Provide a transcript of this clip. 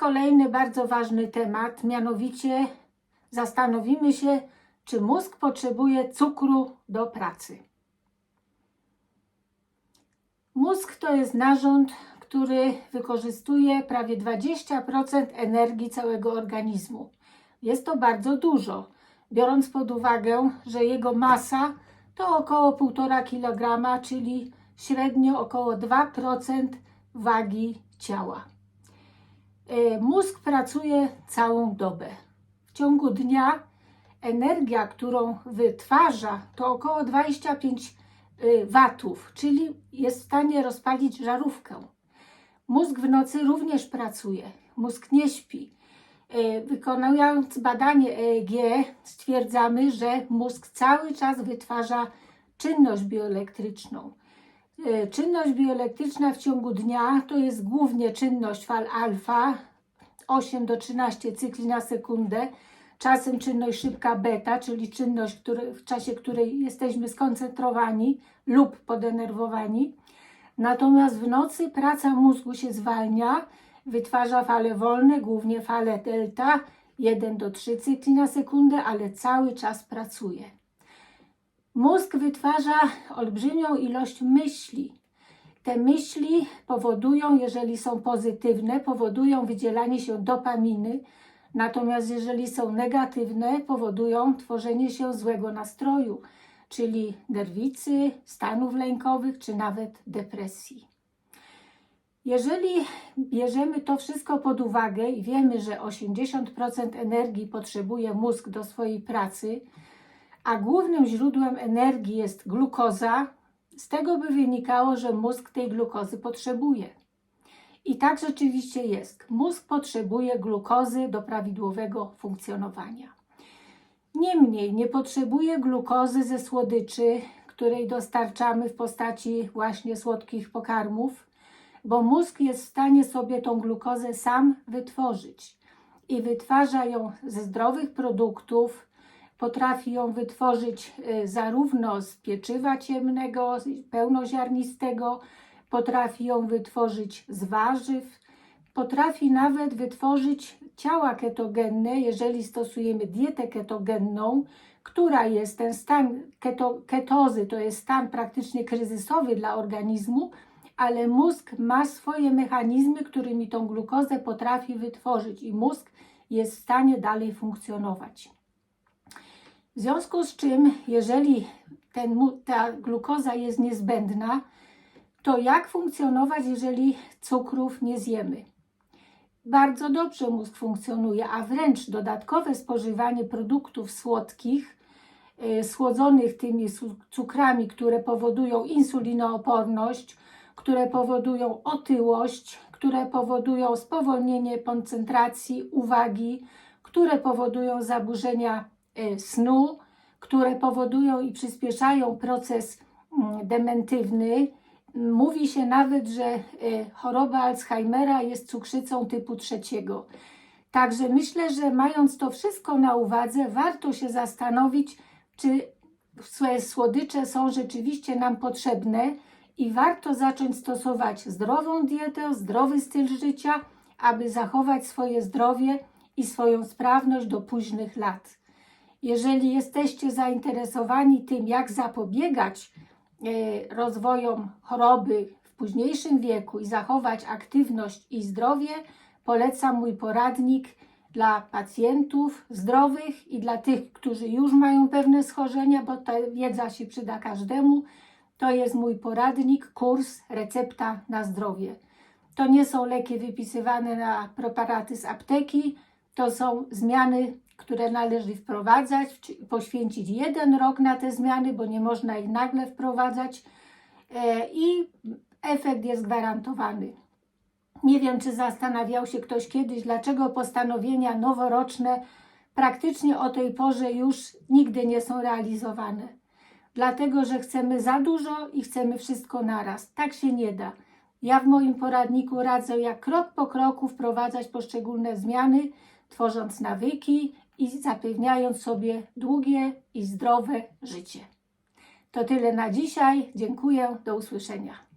kolejny bardzo ważny temat, mianowicie zastanowimy się, czy mózg potrzebuje cukru do pracy. Mózg to jest narząd, który wykorzystuje prawie 20% energii całego organizmu. Jest to bardzo dużo, biorąc pod uwagę, że jego masa to około 1,5 kg, czyli średnio około 2% wagi ciała. E, Mózg pracuje całą dobę. W ciągu dnia energia, którą wytwarza, to około 25 y, watów, czyli jest w stanie rozpalić żarówkę. Mózg w nocy również pracuje. Mózg nie śpi. E, Wykonując badanie EEG, stwierdzamy, że mózg cały czas wytwarza czynność bioelektryczną. E, Czynność bioelektryczna w ciągu dnia to jest głównie czynność fal alfa, 8 do 13 cykli na sekundę, czasem czynność szybka beta, czyli czynność, który, w czasie której jesteśmy skoncentrowani lub podenerwowani. Natomiast w nocy praca mózgu się zwalnia, wytwarza fale wolne, głównie fale delta, 1 do 3 cykli na sekundę, ale cały czas pracuje. Mózg wytwarza olbrzymią ilość myśli. Te myśli powodują, jeżeli są pozytywne, powodują wydzielanie się dopaminy, natomiast jeżeli są negatywne, powodują tworzenie się złego nastroju, czyli nerwicy, stanów lękowych czy nawet depresji. Jeżeli bierzemy to wszystko pod uwagę i wiemy, że 80% energii potrzebuje mózg do swojej pracy, a głównym źródłem energii jest glukoza, z tego by wynikało, że mózg tej glukozy potrzebuje. I tak rzeczywiście jest. Mózg potrzebuje glukozy do prawidłowego funkcjonowania. Niemniej nie potrzebuje glukozy ze słodyczy, której dostarczamy w postaci właśnie słodkich pokarmów, bo mózg jest w stanie sobie tą glukozę sam wytworzyć i wytwarza ją ze zdrowych produktów, potrafi ją wytworzyć y, zarówno z pieczywa ciemnego, pełnoziarnistego, potrafi ją wytworzyć z warzyw, potrafi nawet wytworzyć ciała ketogenne, jeżeli stosujemy dietę ketogenną, która jest ten stan keto, ketozy, to jest stan praktycznie kryzysowy dla organizmu, ale mózg ma swoje mechanizmy, którymi tą glukozę potrafi wytworzyć i mózg jest w stanie dalej funkcjonować. W związku z czym, jeżeli ten, ta glukoza jest niezbędna, to jak funkcjonować, jeżeli cukrów nie zjemy? Bardzo dobrze mózg funkcjonuje, a wręcz dodatkowe spożywanie produktów słodkich, y, słodzonych tymi cukrami, które powodują insulinooporność, które powodują otyłość, które powodują spowolnienie koncentracji, uwagi, które powodują zaburzenia snu, które powodują i przyspieszają proces mm, dementywny. Mówi się nawet, że y, choroba Alzheimera jest cukrzycą typu trzeciego. Także myślę, że mając to wszystko na uwadze, warto się zastanowić, czy swoje słodycze są rzeczywiście nam potrzebne i warto zacząć stosować zdrową dietę, zdrowy styl życia, aby zachować swoje zdrowie i swoją sprawność do późnych lat. Jeżeli jesteście zainteresowani tym, jak zapobiegać e, rozwojom choroby w późniejszym wieku i zachować aktywność i zdrowie, polecam mój poradnik dla pacjentów zdrowych i dla tych, którzy już mają pewne schorzenia, bo ta wiedza się przyda każdemu. To jest mój poradnik, kurs Recepta na zdrowie. To nie są leki wypisywane na preparaty z apteki, to są zmiany, które należy wprowadzać, poświęcić jeden rok na te zmiany, bo nie można ich nagle wprowadzać e, i efekt jest gwarantowany. Nie wiem, czy zastanawiał się ktoś kiedyś, dlaczego postanowienia noworoczne praktycznie o tej porze już nigdy nie są realizowane. Dlatego, że chcemy za dużo i chcemy wszystko naraz. Tak się nie da. Ja w moim poradniku radzę, jak krok po kroku wprowadzać poszczególne zmiany, tworząc nawyki i zapewniając sobie długie i zdrowe życie. To tyle na dzisiaj. Dziękuję. Do usłyszenia.